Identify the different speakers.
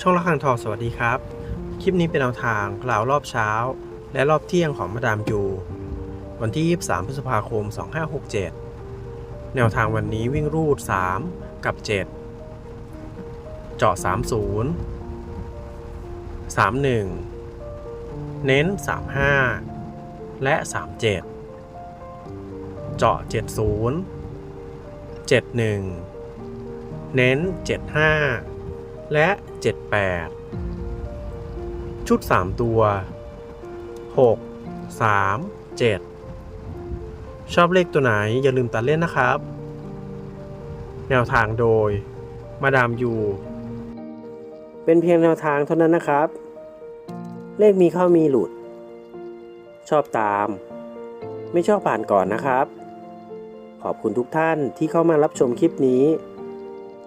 Speaker 1: ช่องละคังทองสวัสดีครับ คลิปนี้เป็นแนวทางกล่าวรอบเช้า และรอบเที่ยงของมาดามยูวันที่ 23 พฤษภาคม 2567 แนวทางวันนี้วิ่งรูด 3 กับ 7 เจาะ 30 31 เน้น 35 และ 37 เจาะ 70 71 เน้น 75 และ 78 ชุด 3 ตัว 6 3 7 ชอบเลขตัวไหนอย่าลืมตัดเล่นนะครับ แนวทางโดย มาดามยู เป็นเพียงแนวทางเท่านั้นนะครับ เลขมีเข้ามีหลุด ชอบตาม ไม่ชอบผ่านก่อนนะครับ ขอบคุณทุกท่านที่เข้ามารับชมคลิปนี้